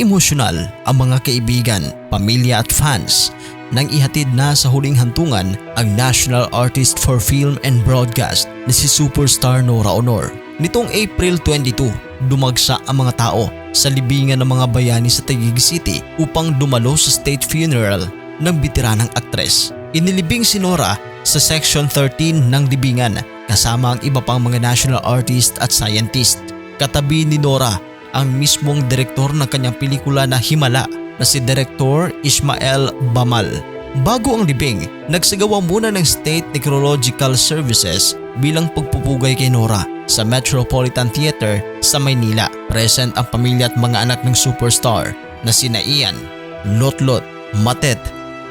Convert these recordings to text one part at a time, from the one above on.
emosyonal ang mga kaibigan, pamilya at fans nang ihatid na sa huling hantungan ang National Artist for Film and Broadcast na si superstar Nora Honor. Nitong April 22, dumagsa ang mga tao sa libingan ng mga bayani sa Taguig City upang dumalo sa state funeral ng bitiranang aktres. Inilibing si Nora sa Section 13 ng libingan kasama ang iba pang mga national artist at scientist. Katabi ni Nora ang mismong direktor ng kanyang pelikula na Himala na si Direktor Ismael Bamal. Bago ang libing, nagsagawa muna ng State Necrological Services bilang pagpupugay kay Nora sa Metropolitan Theater sa Maynila. Present ang pamilya at mga anak ng superstar na sina Ian, Lotlot, Matet,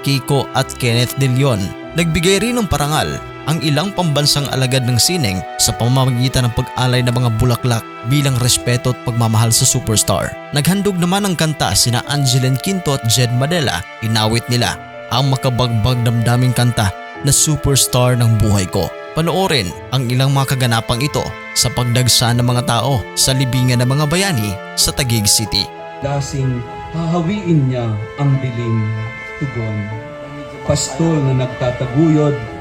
Kiko at Kenneth De Leon. Nagbigay rin ng parangal ang ilang pambansang alagad ng sining sa pamamagitan ng pag-alay ng mga bulaklak bilang respeto at pagmamahal sa superstar. Naghandog naman ng kanta sina Angeline Quinto at Jed Madela. Inawit nila ang makabagbag damdaming kanta na superstar ng buhay ko. Panoorin ang ilang mga kaganapang ito sa pagdagsa ng mga tao sa libingan ng mga bayani sa Taguig City. lasing hahawiin niya ang dilim tugon. Pastol na nagtataguyod.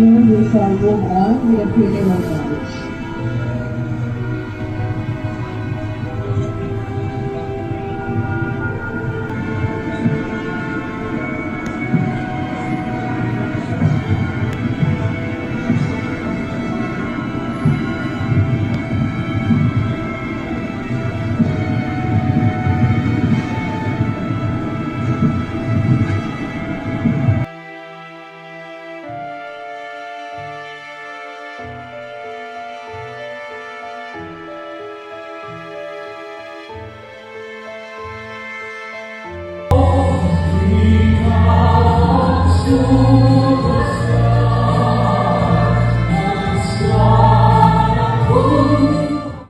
kami. you shall move on with the freedom Lord.